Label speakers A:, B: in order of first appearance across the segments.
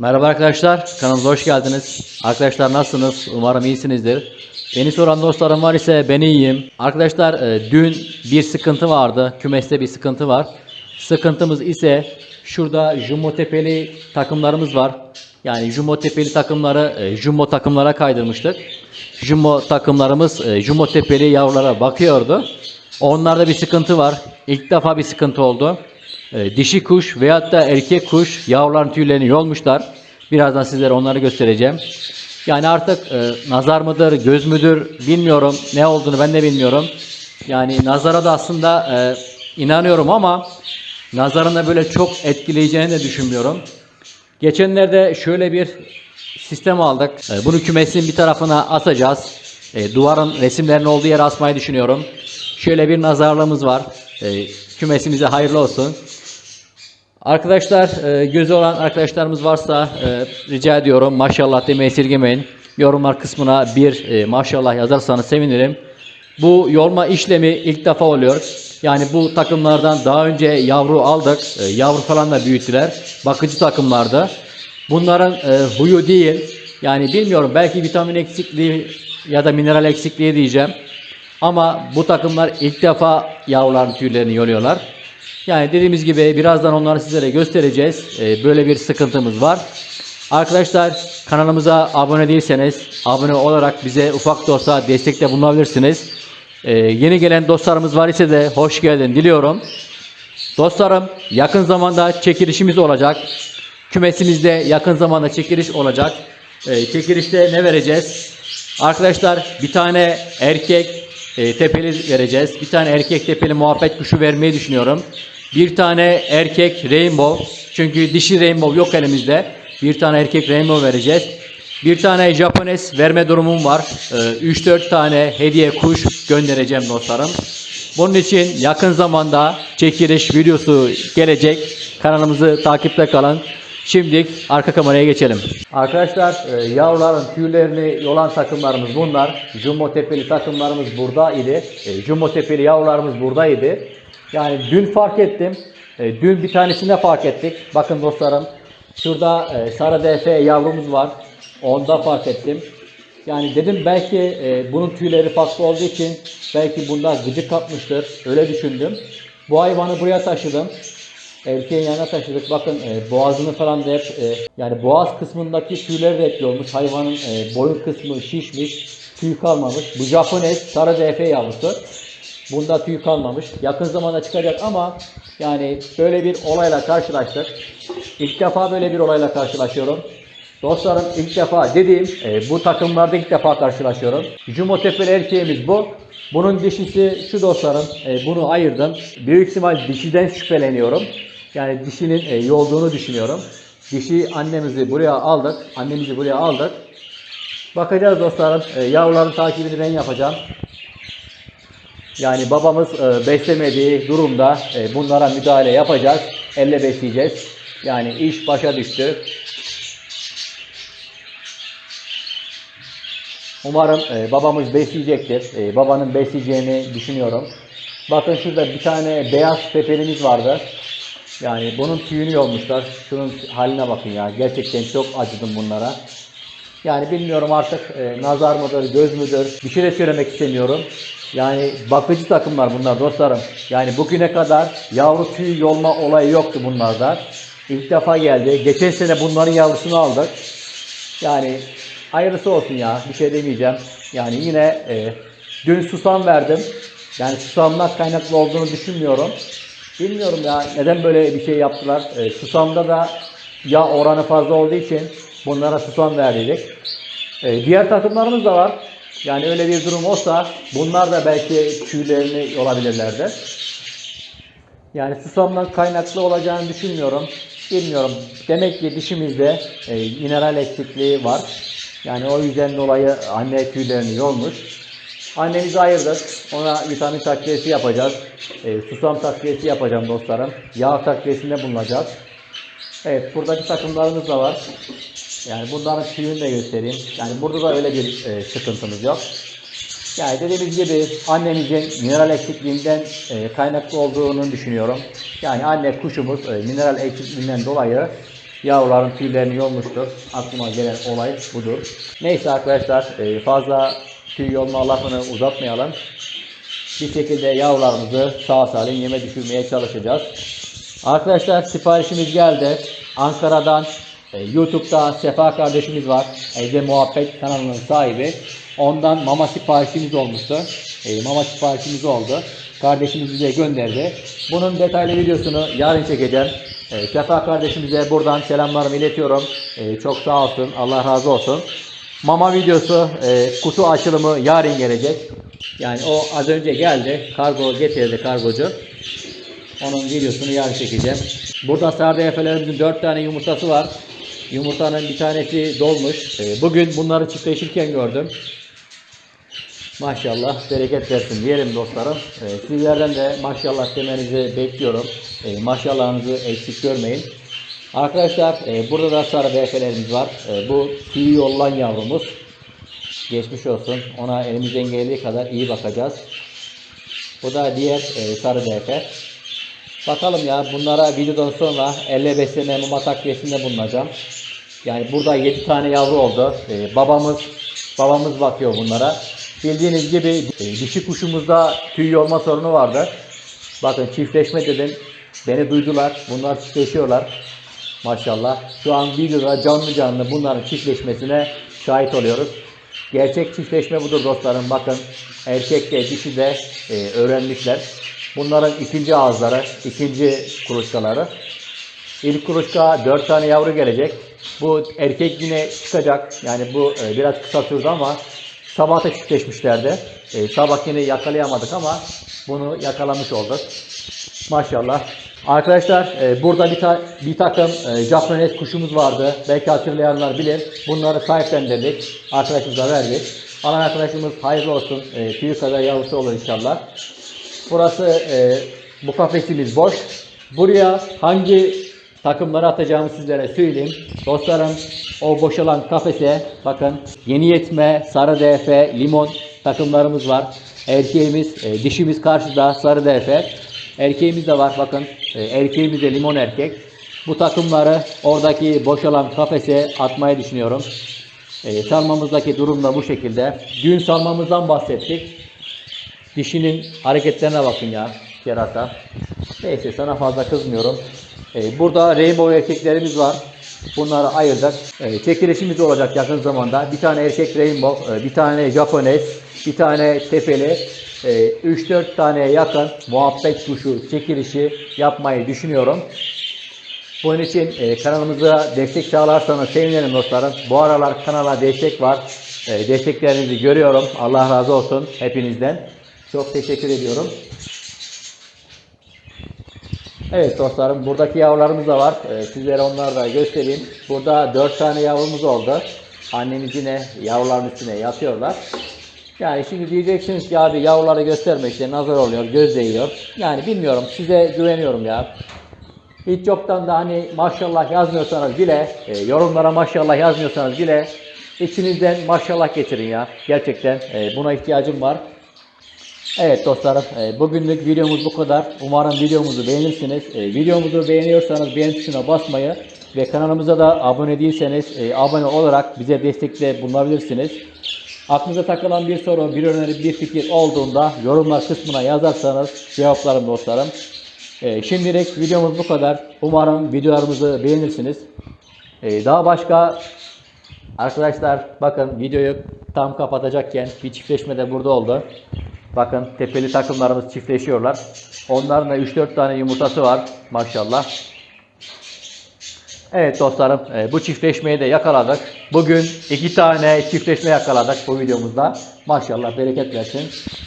A: Merhaba arkadaşlar, kanalımıza hoş geldiniz. Arkadaşlar nasılsınız? Umarım iyisinizdir. Beni soran dostlarım var ise ben iyiyim. Arkadaşlar e, dün bir sıkıntı vardı. Kümeste bir sıkıntı var. Sıkıntımız ise şurada Jumbo Tepeli takımlarımız var. Yani Jumbo Tepeli takımları e, Jumbo takımlara kaydırmıştık. Jumbo takımlarımız e, Jumbo Tepeli yavrulara bakıyordu. Onlarda bir sıkıntı var. İlk defa bir sıkıntı oldu. E, dişi kuş veyahut da erkek kuş yavruların tüylerini yolmuşlar. Birazdan sizlere onları göstereceğim. Yani artık e, nazar mıdır, göz müdür bilmiyorum. Ne olduğunu ben de bilmiyorum. Yani nazara da aslında e, inanıyorum ama nazarın da böyle çok etkileyeceğini de düşünmüyorum. Geçenlerde şöyle bir sistem aldık. E, Bunu kümesin bir tarafına asacağız. E, Duvarın resimlerinin olduğu yere asmayı düşünüyorum. Şöyle bir nazarlığımız var. E, Kümesimize hayırlı olsun. Arkadaşlar e, gözü olan arkadaşlarımız varsa e, rica ediyorum maşallah demeyi esirgemeyin. Yorumlar kısmına bir e, maşallah yazarsanız sevinirim. Bu yolma işlemi ilk defa oluyor. Yani bu takımlardan daha önce yavru aldık. Yavru falan da büyüttüler. Bakıcı takımlarda. Bunların huyu değil. Yani bilmiyorum belki vitamin eksikliği ya da mineral eksikliği diyeceğim. Ama bu takımlar ilk defa yavruların tüylerini yoluyorlar. Yani dediğimiz gibi birazdan onları sizlere göstereceğiz. Ee, böyle bir sıkıntımız var. Arkadaşlar kanalımıza abone değilseniz abone olarak bize ufak da olsa destekte bulunabilirsiniz. Ee, yeni gelen dostlarımız var ise de hoş geldin diliyorum. Dostlarım yakın zamanda çekilişimiz olacak. Kümesimizde yakın zamanda çekiliş olacak. Ee, çekilişte ne vereceğiz? Arkadaşlar bir tane erkek e, tepeli vereceğiz. Bir tane erkek tepeli muhabbet kuşu vermeyi düşünüyorum. Bir tane erkek rainbow. Çünkü dişi rainbow yok elimizde. Bir tane erkek rainbow vereceğiz. Bir tane Japones verme durumum var. Ee, 3-4 tane hediye kuş göndereceğim dostlarım. Bunun için yakın zamanda çekiliş videosu gelecek. Kanalımızı takipte kalın. Şimdi arka kameraya geçelim. Arkadaşlar e, yavruların tüylerini yolan takımlarımız bunlar. Jumbo tepeli takımlarımız burada idi. E, Jumbo tepeli yavrularımız buradaydı. Yani dün fark ettim. E, dün bir tanesinde fark ettik. Bakın dostlarım. Şurada e, sarı DF yavrumuz var. Onda fark ettim. Yani dedim belki e, bunun tüyleri farklı olduğu için belki bunda gıcık kapmıştır. Öyle düşündüm. Bu hayvanı buraya taşıdım. Erkeğin yanına taşıdık. Bakın e, boğazını falan da hep yani boğaz kısmındaki tüyleri de hep yolmuş. Hayvanın boyun kısmı şişmiş. Tüy kalmamış. Bu Japones sarı DF yavrusu. Bunda tüy kalmamış. Yakın zamanda çıkacak ama yani böyle bir olayla karşılaştık. İlk defa böyle bir olayla karşılaşıyorum. Dostlarım ilk defa dediğim e, bu takımlarda ilk defa karşılaşıyorum. Jumbo tepeli erkeğimiz bu. Bunun dişisi şu dostlarım. E, bunu ayırdım. Büyük ihtimal dişiden şüpheleniyorum. Yani dişinin e, yolduğunu düşünüyorum. Dişi annemizi buraya aldık. Annemizi buraya aldık. Bakacağız dostlarım. E, yavruların takibini ben yapacağım. Yani babamız e, beslemediği durumda e, bunlara müdahale yapacağız. Elle besleyeceğiz. Yani iş başa düştü. Umarım e, babamız besleyecektir. E, babanın besleyeceğini düşünüyorum. Bakın şurada bir tane beyaz pepelimiz vardı. Yani bunun tüyünü yolmuşlar. Şunun haline bakın ya. Gerçekten çok acıdım bunlara. Yani bilmiyorum artık e, nazar mıdır, göz müdür bir şey de söylemek istemiyorum. Yani bakıcı takımlar bunlar dostlarım. Yani bugüne kadar yavru tüy yolma olayı yoktu bunlarda. İlk defa geldi. Geçen sene bunların yavrusunu aldık. Yani hayırlısı olsun ya. Bir şey demeyeceğim. Yani yine e, dün susam verdim. Yani susamdan kaynaklı olduğunu düşünmüyorum. Bilmiyorum ya neden böyle bir şey yaptılar. E, susamda da yağ oranı fazla olduğu için bunlara susam verdik. E, diğer takımlarımız da var. Yani öyle bir durum olsa bunlar da belki tüylerini yolabilirlerdi. Yani susamdan kaynaklı olacağını düşünmüyorum. Bilmiyorum. Demek ki dişimizde e, mineral eksikliği var. Yani o yüzden dolayı anne tüylerini yolmuş. Annemizi ayırdık. Ona vitamin takviyesi yapacağız. E, susam takviyesi yapacağım dostlarım. Yağ takviyesinde bulunacağız. Evet buradaki takımlarımız da var. Yani bunların tüyünü de göstereyim. Yani burada da öyle bir e, sıkıntımız yok. Yani dediğimiz gibi annemizin mineral eksikliğinden e, kaynaklı olduğunu düşünüyorum. Yani anne kuşumuz e, mineral eksikliğinden dolayı yavruların tüylerini yolmuştur. Aklıma gelen olay budur. Neyse arkadaşlar e, fazla tüy yolma lafını uzatmayalım. Bir şekilde yavrularımızı sağ salim yeme düşürmeye çalışacağız. Arkadaşlar siparişimiz geldi. Ankara'dan e, YouTube'da Sefa kardeşimiz var. Evde Muhabbet kanalının sahibi. Ondan mama siparişimiz olmuştu. E, mama siparişimiz oldu. Kardeşimiz bize gönderdi. Bunun detaylı videosunu yarın çekeceğim. E, Sefa kardeşimize buradan selamlarımı iletiyorum. Çok sağ olsun. Allah razı olsun. Mama videosu, kutu açılımı yarın gelecek. Yani o az önce geldi. Kargo getirdi kargocu. Onun videosunu yarın çekeceğim. Burada sardı efelerimizin 4 tane yumurtası var. Yumurtanın bir tanesi dolmuş. Ee, Bugün bunları çiftleşirken gördüm. Maşallah bereket versin diyelim dostlarım. Ee, Sizlerden de maşallah demenizi bekliyorum. Ee, Maşallahınızı eksik görmeyin. Arkadaşlar e, burada da sarı BF'lerimiz var. E, Bu tüy yollan yavrumuz. Geçmiş olsun. Ona elimizden geldiği kadar iyi bakacağız. Bu da diğer e, sarı BF. Bakalım ya bunlara videodan sonra elle besleme mama takviyesinde bulunacağım. Yani burada 7 tane yavru oldu. Ee, babamız babamız bakıyor bunlara. Bildiğiniz gibi e, dişi kuşumuzda tüy yolma sorunu vardı. Bakın çiftleşme dedim. Beni duydular. Bunlar çiftleşiyorlar. Maşallah. Şu an videoda canlı canlı bunların çiftleşmesine şahit oluyoruz. Gerçek çiftleşme budur dostlarım. Bakın erkek de dişi de e, öğrenmişler. Bunların ikinci ağızları, ikinci kuluçkaları. İlk kuluçka 4 tane yavru gelecek. Bu erkek yine çıkacak. Yani bu e, biraz kısa sürdü ama sabah da çiftleşmişlerdi. E, sabah yine yakalayamadık ama bunu yakalamış olduk. Maşallah. Arkadaşlar e, burada bir, ta- bir takım e, Japones kuşumuz vardı. Belki hatırlayanlar bilir. Bunları sahiplendirdik. Arkadaşımıza verdik. Alan arkadaşımız hayırlı olsun. E, tüyü kadar yavrusu olur inşallah. Burası e, bu kafesimiz boş. Buraya hangi takımları atacağımı sizlere söyleyeyim. Dostlarım o boşalan kafese bakın yeni yetme, sarı DF, limon takımlarımız var. Erkeğimiz, e, dişimiz karşıda sarı DF. Erkeğimiz de var bakın. E, erkeğimiz de limon erkek. Bu takımları oradaki boşalan kafese atmayı düşünüyorum. E, salmamızdaki durum da bu şekilde. Dün salmamızdan bahsettik. Dişinin hareketlerine bakın ya kerata. Neyse sana fazla kızmıyorum. Ee, burada rainbow erkeklerimiz var. Bunları ayırdık. Ee, çekilişimiz olacak yakın zamanda. Bir tane erkek rainbow, e, bir tane Japones, bir tane tepeli, e, 3-4 taneye yakın muhabbet kuşu çekilişi yapmayı düşünüyorum. Bunun için e, kanalımıza destek sağlarsanız sevinirim dostlarım. Bu aralar kanala destek var. E, desteklerinizi görüyorum. Allah razı olsun hepinizden. Çok teşekkür ediyorum. Evet dostlarım buradaki yavrularımız da var. E, sizlere onları da göstereyim. Burada 4 tane yavrumuz oldu. Annemiz yine yavruların üstüne yatıyorlar. Yani şimdi diyeceksiniz ki abi yavruları gösterme işte nazar oluyor, göz değiyor. Yani bilmiyorum size güveniyorum ya. Hiç yoktan da hani maşallah yazmıyorsanız bile, e, yorumlara maşallah yazmıyorsanız bile içinizden maşallah getirin ya. Gerçekten e, buna ihtiyacım var. Evet dostlarım, e, bugünlük videomuz bu kadar. Umarım videomuzu beğenirsiniz. E, videomuzu beğeniyorsanız beğen tuşuna basmayı ve kanalımıza da abone değilseniz e, abone olarak bize destekte bulunabilirsiniz. Aklınıza takılan bir soru, bir öneri, bir fikir olduğunda yorumlar kısmına yazarsanız cevaplarım dostlarım. Şimdilik videomuz bu kadar. Umarım videolarımızı beğenirsiniz. Daha başka arkadaşlar bakın videoyu tam kapatacakken bir çiftleşme de burada oldu. Bakın tepeli takımlarımız çiftleşiyorlar. Onların da 3-4 tane yumurtası var maşallah. Evet dostlarım e, bu çiftleşmeyi de yakaladık. Bugün iki tane çiftleşme yakaladık bu videomuzda. Maşallah bereket versin.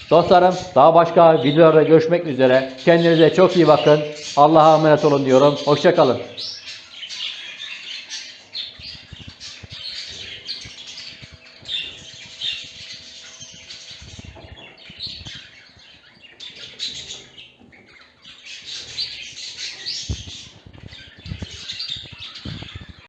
A: Dostlarım daha başka videolarda görüşmek üzere. Kendinize çok iyi bakın. Allah'a emanet olun diyorum. Hoşçakalın.